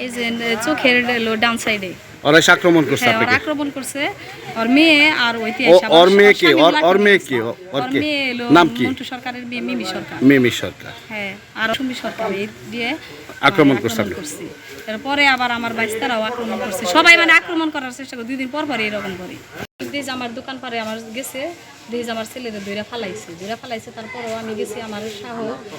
এই যে চোখের ডান সাইডে ওরা আক্রমণ করছে হ্যাঁ আপনাকে আক্রমণ করছে ওর মেয়ে আর ওই তে ও- এসে আমার ওর মেয়ে কে? ওর- ওর মেয়ে করছে। ওর ওর কে? মেয়ে হলো নাম কি? মন্টু সরকারের মেয়ে মিমি সরকার মিমি সরকার হ্যাঁ আর সুমি সরকার এই দিয়ে আক্রমণ করছে আক্রমণ এরপরে আবার আমার বাইস্তারাও আক্রমণ করছে সবাই মানে আক্রমণ করার চেষ্টা করে দুই দিন পর পর এরকম করে দেশ আমার দোকান পারে আমার গেছে দেশ আমার ছেলেদের দইরা ফালাইছে। দইরা ফালাইছে তারপরও আমি গেছি আমার সাহ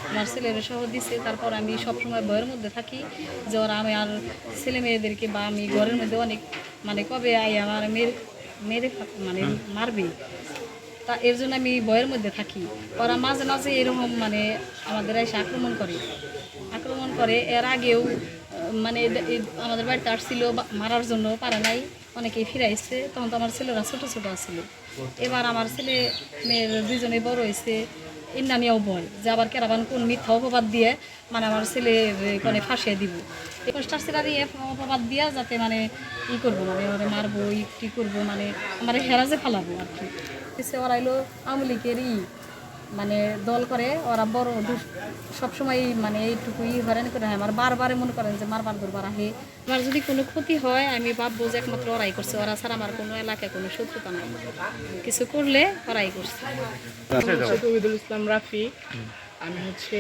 আমার ছেলের সহ দিছে তারপর আমি সবসময় ভয়ের মধ্যে থাকি যে ওরা আমি আর ছেলে মেয়েদেরকে বা আমি ঘরের মধ্যে অনেক মানে কবে আই আমার মেয়ের মেরে মানে মারবে। তা এর জন্য আমি ভয়ের মধ্যে থাকি। ওরা মাঝে মাঝে এরকম মানে আমাদের এসে আক্রমণ করে। আক্রমণ করে এর আগেও মানে আমাদের বাড়িতে আসছিল বা- মারার জন্য পারে নাই। অনেকেই ফিরাইছে তখন তো আমার ছেলেরা ছোট ছোট আছিল। এবার আমার ছেলে, মেয়ের দুজনে বড় হয়েছে। এমনা নিয়েও ভয় যে আবার কেরাবান কোন মিথ্যা অপবাদ দিয়ে মানে আমার ছেলে মানে ফাঁসিয়ে দিব। এই পোস্টার সেরা দিয়ে অপবাদ দিয়া যাতে মানে ই করব মানে ওরা মারবো ই করব মানে আমার হেরাজে ফালাবো আর কি। ওরা এলো আওয়ামী লীগেরই মানে দল করে ওরা বড় সবসময় মানে এইটুকুই ই হয়রানি করে হয় আমার বারবারে মনে করেন যে মারবার দুর্বার আহে। আমার যদি কোনো ক্ষতি হয় আমি ভাববো যে একমাত্র ওরাই করছে। ওরা ছাড়া আমার কোনো এলাকায় কোনো শত্রুতা নাই। কিছু করলে ওরাই করছে। হচ্ছে ইসলাম রাফি। আমি হচ্ছে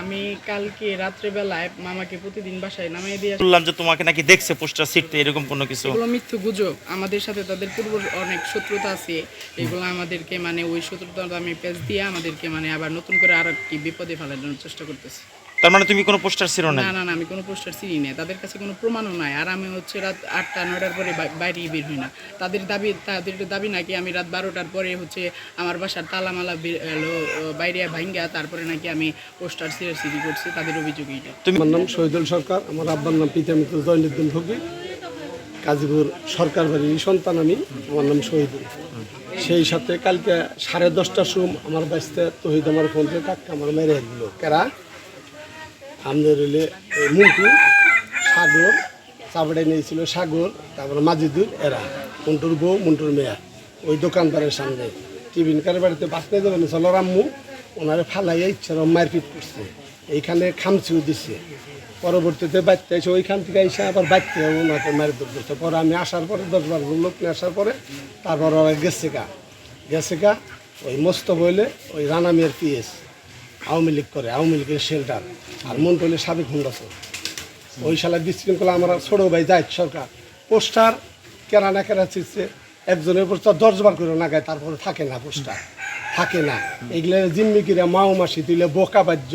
আমি কালকে রাত্রেবেলায় মামাকে প্রতিদিন বাসায় নামিয়ে দিয়ে বললাম যে তোমাকে নাকি দেখছে পোস্টার সিটতে এরকম কোনো কিছু? এগুলো মিথ্যু গুজব। আমাদের সাথে তাদের পূর্ব অনেক শত্রুতা আছে। এগুলো আমাদেরকে মানে ওই শত্রুতা আমি পেজ দিয়ে আমাদেরকে মানে আবার নতুন করে আর কি বিপদে ফেলানোর চেষ্টা করতেছে। তার মানে তুমি কোনো পোস্টার ছিল না না না না আমি কোনো পোস্টার চিনি না তাদের কাছে কোনো প্রমাণও নাই। আর আমি হচ্ছে রাত আটটা নয়টার পরে বাইরে বের হই না। তাদের দাবি তাদের দাবি নাকি আমি রাত বারোটার পরে হচ্ছে আমার বাসার তালামালা হলো, বাইরে ভাঙ্গা তারপরে নাকি আমি পোস্টার সিআর সিডি করছি তাদের অভিযোগ এইটা আমার নাম শহীদুল সরকার। আমার আব্বার নাম পিতা মিত্র জয়নুদ্দিন ফকির গাজীপুর সরকার বাড়ির সন্তান আমি। আমার নাম শহীদুল। সেই সাথে কালকে সাড়ে দশটার সময় আমার বাঁচতে তহিদ আমার ফোন কাকা আমার মেরে দিল। কেরা? আমাদের হইলে এই মুন্টু, সাগর চাপড়াই নিয়েছিল সাগর, তারপরে মাজিদুর এরা, মুন্টুর বউ, মুন্টুর মেয়া। ওই দোকানদারের সামনে। টিফিন কারের বাড়িতে বাঁচতে দেবেন চলো রাম্মু ওনারে ফালাইয়া ইচ্ছা মারপিট করছে। এইখানে খামচিও দিছে। পরবর্তীতে বাচ্চা এসে ওইখান থেকে এসে আবার বাচ্চা ওনাকে মারি ধরছে পরে আমি আসার পরে দশ বারো লোক নিয়ে আসার পরে তারপর ওরা গেছে গা। গেছে গা, ওই মস্ত বইলে ওই রানা মিয়ার পিএস। আওয়ামী লীগ করে, আওয়ামী লীগের শেল্টার আর মন্টলের সাবেক হুন্ডাসর ওই সালে বিশৃঙ্খলা আমার ছোট ভাই যায় সরকার, পোস্টার কেনা না কেনা চিচ্ছে একজনের পোস্টার দশ বার করে না গায়, তারপরে থাকে না পোস্টার, থাকে না। এগুলো জিম্মিকিরা মাও মাসি, তুইলে বোকা বাজ্য,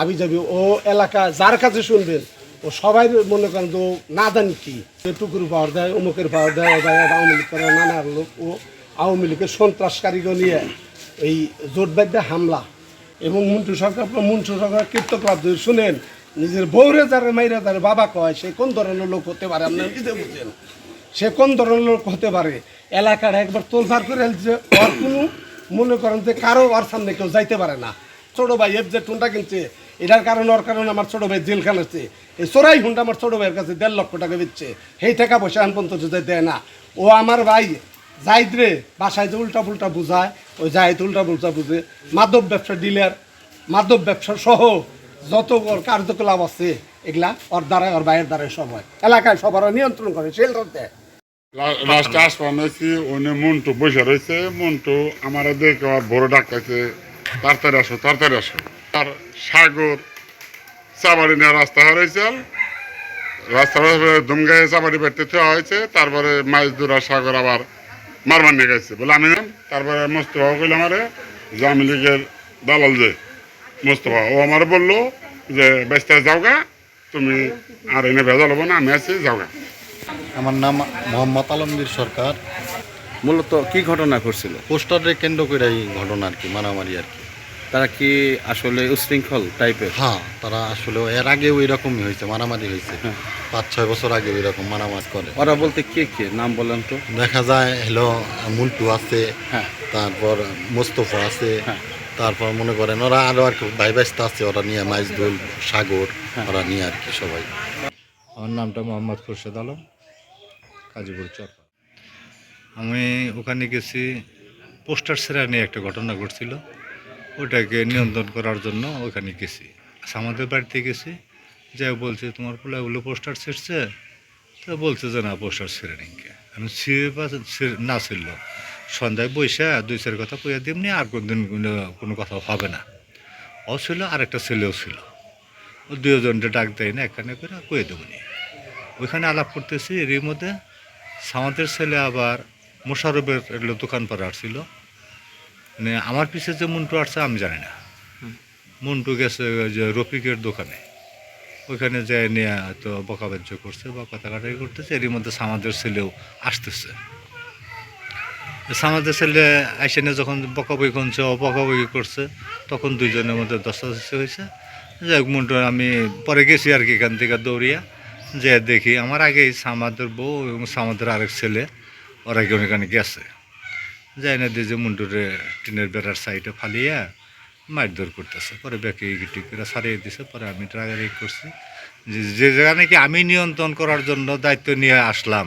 আবি যাবি। ও এলাকা যার কাছে শুনবেন, ও সবাই মনে করেন তো না জানি কি। টুকুর পাওয়ার দেয়, অমুকের পাওয়ার দেয় আওয়ামী লীগ করে নানা লোক, ও আওয়ামী লীগের সন্ত্রাসকারীকে নিয়ে এই জোটবাদ্যে হামলা। এবং মন্টু সরকার মন্টু সরকার কীর্তক্লাব যদি শুনেন নিজের বউরে যারা মাইরা যারা বাবা কয় সে কোন ধরনের লোক হতে পারে? আপনার নিজে বুঝেন। সে কোন ধরনের লোক হতে পারে? এলাকার একবার তোলফার করে যে ওর কোনো মনে করেন যে কারও ওর সামনে কেউ যাইতে পারে না। ছোটো ভাই এফ যে টুনটা কিনছে। এটার কারণে ওর কারণে আমার ছোটো ভাই জেল খানাচ্ছে এই চোরাই হুন্ডা আমার ছোটো ভাইয়ের কাছে দেড় লক্ষ টাকা দিচ্ছে। সেই টাকা পয়সা এখন পর্যন্ত দেয় না। ও আমার ভাই জাহিদ রে বাসায় যে উল্টা পুল্টা বুঝায় ওই জাহিদ উল্টা পুল্টা বুঝে মাদক ব্যবসা ডিলার মাদক ব্যবসা সহ যত ওর কার্যকলাপ আছে, এগুলা ওর দ্বারাই ওর ভাইয়ের দ্বারাই সব হয়। এলাকায় সবার নিয়ন্ত্রণ করে শেল্টার দেয় লাস্টে মন্টু বসে রয়েছে। আমার দেখে ভোরে ডাকতেছে তাড়াতাড়ি আসো তাড়াতাড়ি আসো। আর সাগর চাবাড়ি নেওয়া রাস্তা হারাইছে রাস্তা দুমগায়ে চাবাড়ি বাড়িতে হয়েছে। তারপরে মাছ দূর সাগর আবার মারবার নিয়ে গেছে। বলে আমি নাম তারপরে মোস্তফা কইল আমারে যে আমি লীগের দালাল যে। মোস্তফা ও আমার বলল যে বেস্তা যাওগা তুমি আর এনে ভেজাল হব না আমি আছি যাওগা। আমার নাম মোহাম্মদ আলমগীর সরকার। মূলত কি ঘটনা ঘটছিল? পোস্টারে কেন্দ্র করে এই ঘটনা আর কি মারামারি আর কি। তারা কি আসলে উশৃঙ্খল টাইপের হ্যাঁ তারা আসলে এর আগেও এরকমই হয়েছে মারামারি হয়েছে। হ্যাঁ। পাঁচ ছয় বছর আগে এরকম মারামারি করে। ওরা বলতে কে কে? নাম বলেন তো। দেখা যায় হলো মুল্টু আছে হ্যাঁ। তারপর মোস্তফা আছে হ্যাঁ। তারপর মনে করেন ওরা আরও আর কি ভাই ব্যস্ত আছে ওরা নিয়ে মাইজদুল সাগর হ্যাঁ। ওরা নিয়ে আর কি সবাই। আমার নামটা মোহাম্মদ খুরশেদ আলম কাজীপুর চর। আমি ওখানে গেছি পোস্টার সেরা নিয়ে একটা ঘটনা ঘটছিল। ওটাকে নিয়ন্ত্রণ করার জন্য ওখানে গেছি। আচ্ছা, আমাদের বাড়িতে গেছি যে বলছে তোমার পোলাগুলো পোস্টার ছিঁড়ছে? তো বলছে যে না পোস্টার ছিঁড়ে নিকে আমি ছিঁড়ে বা না ছিল সন্ধ্যায় বৈশা দুই চার কথা কইয়া দিমনি আর কোনদিন কোনো- কোনো কথা হবে না। ও ছিল আর একটা ছেলেও ছিল। ও দুজনটা ডাক দেয় না এখানে করে কয়ে দেবনি ওইখানে আলাপ করতেছি এরই মধ্যে সামাদের ছেলে আবার মোশারফের এগুলো দোকান পাড়ে আসছিল। মানে আমার পিছে যে মন্টু আসছে আমি জানি না। মন্টু গেছে ওই যে রফিকের দোকানে। ওইখানে যায় নিয়ে তো বকাবাজ্য করছে বা কথা কাটাই করতেছে, এরই মধ্যে সামাদের ছেলেও আসতেছে। সামাদের ছেলে আইসে নিয়ে যখন বকাবই করছে ও বকাবই করছে, তখন দুইজনের মধ্যে দস্তাদস্তি হয়েছে। যাই হোক আমি পরে গেছি আর কি এখান থেকে দৌড়িয়া। যে দেখি, আমার আগেই সামাদের বউ এবং সামাদের আরেক ছেলে, ওরা কি ওখানে গেছে? যাই না দিয়ে যে মুন্ডুরে টিনের বেড়ার সাইডে ফালিয়া মারধর করতেছে। পরে ব্যাকে গিটি করে সারিয়ে দিছে, পরে আমি ড্রাগারি করছি। যে যে জায়গা নাকি আমি নিয়ন্ত্রণ করার জন্য দায়িত্ব নিয়ে আসলাম,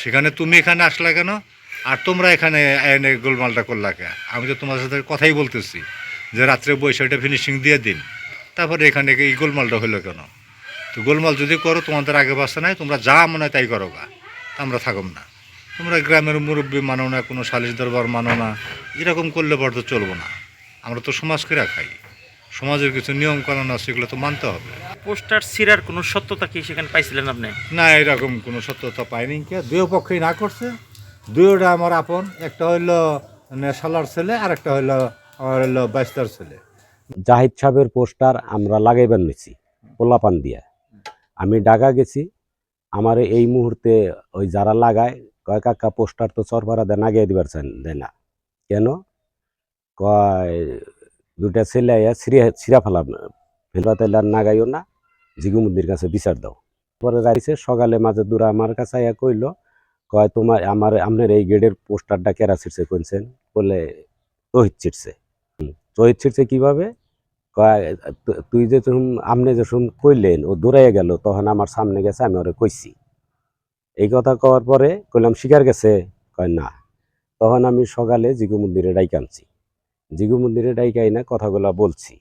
সেখানে তুমি এখানে আসলা কেন? আর তোমরা এখানে এনে গোলমালটা করলা কে? আমি তো তোমার সাথে কথাই বলতেছি যে রাত্রে বৈশাখটা ফিনিশিং দিয়ে দিন। তারপরে এখানে এই গোলমালটা হলো কেন? তো গোলমাল যদি করো, তোমাদের আগে বাসা নাই, তোমরা যা মনে হয় তাই করো গা। আমরা থাকব না। তোমরা গ্রামের মুরব্বী মানো না, কোনো সালিশ দরবার মানো না। এরকম করলে পর তো চলবো না। আমরা তো সমাজকে রাখাই সমাজের কিছু নিয়ম কানুন আছে সেগুলো তো মানতে হবে। পোস্টার ছিঁড়ার কোনো সত্যতা কি সেখানে পাইছিলেন আপনি? না এরকম কোনো সত্যতা পাইনি কে। দুই পক্ষেই না করছে। দুইটা আমার আপন একটা হইল নেশালার ছেলে আর একটা হইল আমার হইল বাইস্তার ছেলে। জাহিদ সাহেবের পোস্টার আমরা লাগাইবার নিছি পোলাপান দিয়া। আমি ঢাকা গেছি আমার এই মুহূর্তে ওই যারা লাগায় কয় কাকা পোস্টার তো চরপাড়া দেন আগে দিবার চান দেয় না। কেন? কয় দুটা ছেলে আইয়া ছিঁড়ে ছিঁড়া ফেলাম ফেলবা তাইলে আর নাগাইও না জিগু মন্দির কাছে বিচার দাও। পরে যাইছে সকালে মাঝে দূরা আমার কাছে আইয়া কইল কয় তোমার আমার আপনার এই গেটের পোস্টারটা কেরা ছিটছে কইছেন বলে তহিত ছিটছে তহিত ছিটছে কীভাবে? কয়, তুই যে যখন আপনি যে শুন কইলেন ও দৌড়াইয়া গেল তখন আমার সামনে গেছে আমি ওরে কইছি। এই কথা কওয়ার পরে কইলাম শিকার গেছে? কয় না। তখন আমি সকালে জিগু মন্দিরে ডাইকে আনছি। জিগু মন্দিরে ডাইকে আইনা কথাগুলা বলছি।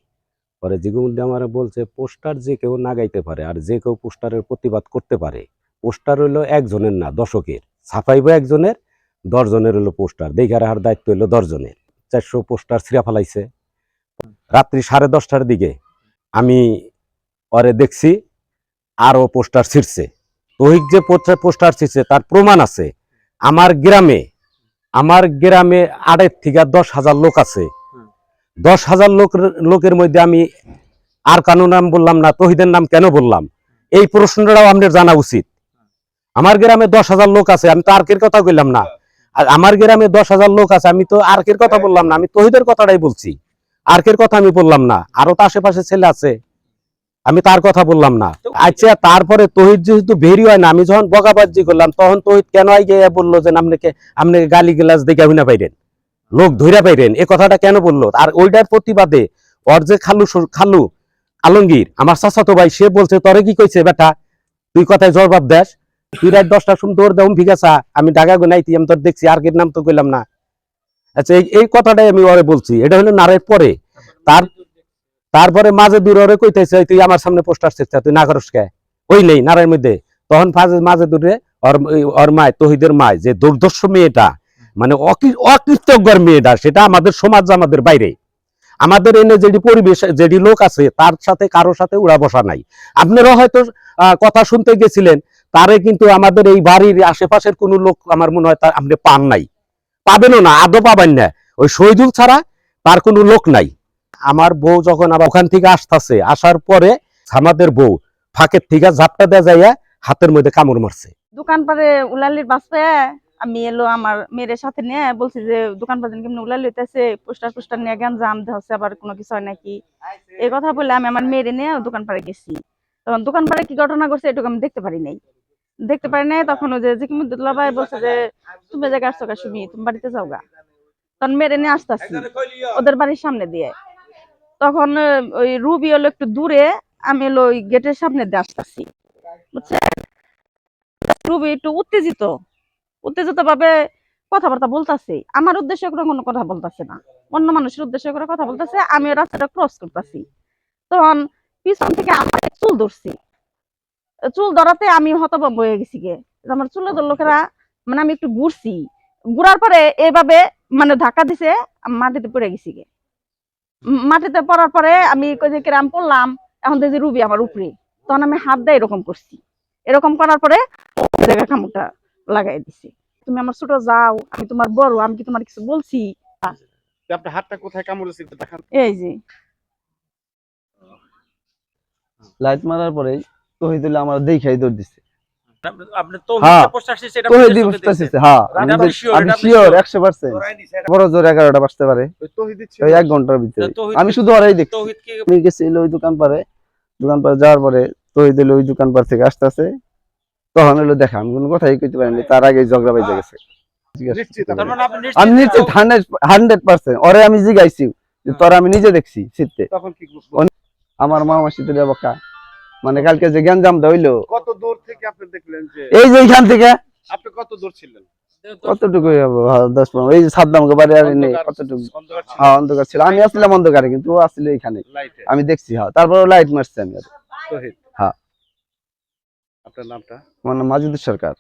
পরে জিগু মন্দির আমার বলছে, পোস্টার যে কেউ না গাইতে পারে আর যে কেউ পোস্টারের প্রতিবাদ করতে পারে, পোস্টার হইল একজনের না, দশকের। ছাপাইবো একজনের, দশজনের হলো পোস্টার। দেখার হার দায়িত্ব হইল দশজনের। চারশো পোস্টার ছিঁড়া ফেলাইছে। রাত্রি সাড়ে দশটার দিকে আমি পরে দেখছি আরও পোস্টার ছিঁড়ছে। তহিক যে পোস্টার ছিঁড়ছে, তার প্রমাণ আছে। আমার গ্রামে আমার গ্রামে আড়াই থেকে দশ হাজার লোক আছে। দশ হাজার লোক লোকের মধ্যে আমি আর কারও নাম বললাম না তহিদের নাম কেন বললাম? এই প্রশ্নটাও আমাদের জানা উচিত। আমার গ্রামে দশ হাজার লোক আছে আমি তো আর্কের কথা বললাম না। আর আমার গ্রামে দশ হাজার লোক আছে আমি তো আর্কের কথা বললাম না আমি তহিদের কথাটাই বলছি। আর্কের কথা আমি বললাম না। আরও তো আশেপাশে ছেলে আছে। আমি তার কথা বললাম না। আচ্ছা তারপরে তহিদ যেহেতু বেরি হয় না, আমি যখন বগাবাজি করলাম, তখন তহিদ কেন গিয়ে বলল যে আপনাকে আপনি গালি গিলাস দেখে না পাইরেন? লোক ধৈরা পাইরেন। এ কথাটা কেন বলল? আর ওইটার প্রতিবাদে ওর যে খালু খালু আলমগীর, আমার চাচাতো ভাই, সে বলছে, তরে কি কইছে বেটা? তুই কথায় জবাব দেশ তুই রাত দশটার সময় দৌড় ঠিক আছে? আমি ঢাকা গুনাইতি আমি তোর দেখছি, আর নাম তো কইলাম না। আচ্ছা এই কথাটাই আমি ওরে বলছি। এটা হলো নারের পরে। তার তারপরে মাঝে দূরে কইতেছে, তুই আমার সামনে পোস্টার ছিটছা তুই না করস কে? ওই নেই নারের মধ্যে। তখন ফাজে মাঝে দূরে ওর মায়, তহিদের মায়, যে দুর্দর্শ মেয়েটা মানে অকৃ- অকৃতজ্ঞর মেয়েটা, সেটা আমাদের সমাজ আমাদের বাইরে। আমাদের এনে যেটি পরিবেশ, যেটি লোক আছে, তার সাথে কারোর সাথে উড়া বসা নাই। আপনারা হয়তো কথা শুনতে গেছিলেন, তারে কিন্তু আমাদের এই বাড়ির আশেপাশের কোনো লোক আমার মনে হয় আপনি পান নাই। পাবেনও না, আদৌ পাবেন না। ওই শহীদুল ছাড়া তার কোনো লোক নাই। আমার বউ যখন আবার ওখান থেকে আসতেছে, আসার পরে আমাদের বউ ফাঁকের থেকে ঝাপটা দেয়া যাইয়া হাতের মধ্যে কামড় মারছে। দোকান পারে উলালির বাস আমি এলো আমার মেয়ের সাথে নিয়ে বলছি যে, দোকান পারে কেমন উলালি হইতেছে, পোস্টার পোস্টার নিয়ে জ্ঞান জাম হচ্ছে, আবার কোনো কিছু হয় নাকি? এই কথা বলে আমি আমার মেয়েরে নিয়ে দোকান পাড়ে গেছি। তখন দোকান পাড়ে কি ঘটনা করছে এটুকু আমি দেখতে পারি নাই। দেখতে পারি নাই, তখন ওই যে জিকিমুদ্দুল্লাহ ভাই বলছে যে, তুমি জায়গায় আসছো সুমি তুমি বাড়িতে যাও গা তখন মেয়েরে নিয়ে আসতেছি, ওদের বাড়ির সামনে দিয়ে। তখন ওই রুবি হলো একটু দূরে, আমি হলো ওই গেটের সামনে দিয়ে আসতেছি। বুঝছে রুবি একটু উত্তেজিত। উত্তেজিত ভাবে কথাবার্তা বলতাছে। আমার উদ্দেশ্যে করে কোনো কথা বলতাছে না। অন্য মানুষের উদ্দেশ্যে করে কথা বলতেছে, আমি রাস্তাটা ক্রস করতেছি। তখন পিছন থেকে আমার চুল ধরছি। চুল ধরাতে আমি হতভম্ব হয়ে গেছি গে। আমার চুলে ধর লোকেরা মানে আমি একটু ঘুরছি। ঘুরার পরে এভাবে মানে ধাক্কা দিছে মাটিতে পড়ে গেছি গে। মাটিতে পড়ার পরে আমি কই যে কিরাম পড়লাম এখন দেখছি রুবি আমার উপরে। তখন আমি হাত দিয়ে এরকম করছি। এরকম করার পরে জায়গা কামড়টা লাগাই দিছি। তুমি আমার ছোট যাও আমি তোমার বড় আমি কি তোমার কিছু বলছি? আপনার হাতটা কোথায়? কামড়েছে দেখান। এই যে। লাইট মারার পরে তহিদুল্লাহ আমার দেখাই দৌড় দিছে। আমি দেখ- sure, আমি শুধু ওরাই দেখছি। আমি গেছিল ওই দোকান পারে দোকান পারে যাওয়ার পরে তহিদ এলো ওই দোকান পার থেকে আসতে আসতে তখন এলো দেখা আমি কোনো কথাই কইতে পারিনি। তার আগে ঝগড়া বাইজে গেছে। তার মানে আপনি আমি নিশ্চিত হান্ড্রেড হান্ড্রেড পার্সেন্ট। ওরে আমি জিগাইছি যে তোরা আমি নিজে দেখছি শীতে আমার মা মাসি তো বকা মানে কালকে যে গ্যাঞ্জামটা হইল। কত দূর থেকে আপনি দেখলেন যে এই যে এইখান থেকে। আপনি কত দূর ছিলেন? কতটুকু হ্যাঁ, দশ পনেরো। এই সাদ্দামকে বাড়ি আর নেই কতটুকু? হ্যাঁ অন্ধকার ছিল। আমি আসছিলাম অন্ধকারে কিন্তু ও আসছিল এখানে। আমি দেখছি হ্যাঁ তারপর লাইট মারছি আমি আর। হ্যাঁ। আপনার নামটা? আমার নাম মাজুদুর সরকার।